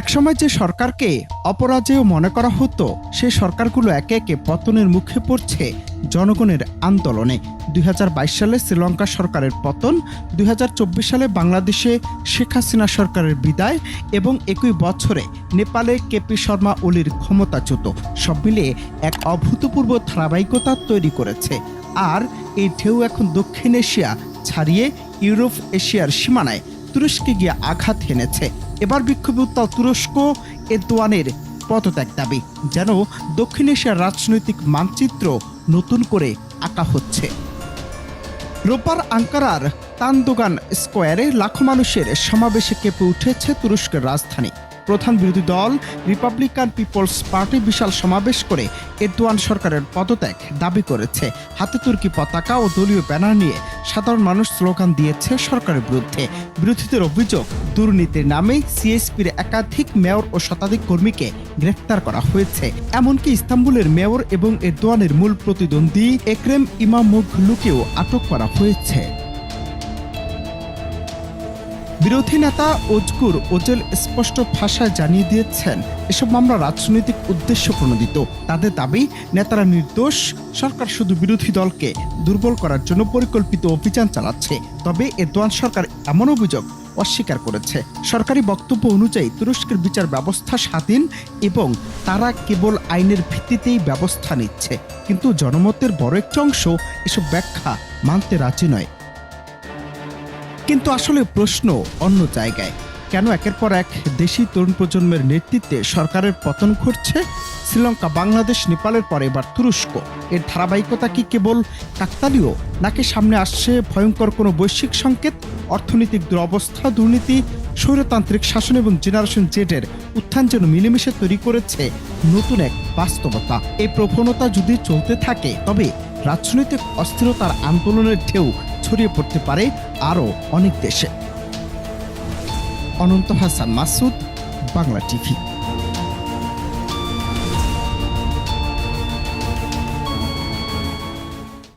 একসময় যে সরকারকে অপরাজেয় মনে করা হতো, সে সরকারগুলো একে একে পতনের মুখে পড়ছে জনগণের আন্দোলনে। দুই হাজার বাইশ সালে শ্রীলঙ্কা সরকারের পতন, দুই হাজার চব্বিশ সালে বাংলাদেশে শেখ হাসিনা সরকারের বিদায় এবং একই বছরে নেপালে কেপি শর্মা ওলির ক্ষমতাচ্যুত। সব মিলিয়ে এক অভূতপূর্ব ধারাবাহিকতা তৈরি করেছে। আর এই ঢেউ এখন দক্ষিণ এশিয়া ছাড়িয়ে ইউরোপ এশিয়ার সীমানায় তুরস্কে গিয়ে আঘাত হেনেছে। এবার বিক্ষোভে উত্তাল তুরস্ক এরদোয়ানের পদত্যাগ দাবি, যেন দক্ষিণ এশিয়ার রাজনৈতিক মানচিত্র নতুন করে আঁকা হচ্ছে। রোপার আঙ্কারার তান্দোগান স্কোয়ারে লাখো মানুষের সমাবেশে কেঁপে উঠেছে তুরস্কের রাজধানী। প্রধান বিরোধী দল রিপাবলিকান পিপলস পার্টি বিশাল সমাবেশ করে এরদোয়ান সরকারের পদত্যাগ দাবি করেছে। হাতে তুর্কি পতাকা ও দলীয় ব্যানার নিয়ে সাধারণ মানুষ স্লোগান দিয়েছে সরকারের বিরুদ্ধে। বিরোধীদের অভিযোগ, দুর্নীতির নামে সিএসপির একাধিক মেয়র ও শতাধিক কর্মীকে গ্রেফতার করা হয়েছে। এমনকি ইস্তাম্বুলের মেয়র এবং এরদোয়ানের মূল প্রতিদ্বন্দ্বী একরেম ইমামোগলুকেও আটক করা হয়েছে। বিরোধী নেতা ওজকুর ওজেল স্পষ্ট ভাষায় জানিয়ে দিয়েছেন, এসব মামলা রাজনৈতিক উদ্দেশ্য প্রণোদিত। তাদের দাবি, নেতারা নির্দোষ, সরকার শুধু বিরোধী দলকে দুর্বল করার জন্য পরিকল্পিত অভিযান চালাচ্ছে, তবে এরদোয়ান সরকার এমন অভিযোগ অস্বীকার করেছে। সরকারি বক্তব্য অনুযায়ী তুরস্কের বিচার ব্যবস্থা স্বাধীন এবং তারা কেবল আইনের ভিত্তিতেই ব্যবস্থা নিচ্ছে, কিন্তু জনমতের বড় একটি অংশ এসব ব্যাখ্যা মানতে রাজি নয়। কিন্তু আসলে প্রশ্ন অন্য জায়গায়। কেন একের পর এক দেশি তরুণ প্রজন্মের নেতৃত্বে সরকারের পতন ঘটছে? শ্রীলঙ্কা, বাংলাদেশ, নেপালের পর এবার তুরস্ক। এর ধারাবাহিকতা কি কেবল কাকতালীয়, নাকি সামনে আসছে ভয়ঙ্কর কোনো বৈশ্বিক সংকেত? অর্থনৈতিক দুরবস্থা, দুর্নীতি, স্বৈরতান্ত্রিক শাসন এবং জেনারেশন জেটের উত্থান যেন মিলেমিশে তৈরি করেছে নতুন এক বাস্তবতা। এই প্রবণতা যদি চলতে থাকে, তবে রাজনৈতিক অস্থিরতার আন্দোলনের ঢেউ ছড়িয়ে পড়তে পারে আরও অনেক দেশে। অনন্ত হাসান মাসুদ বাংলা টিভি।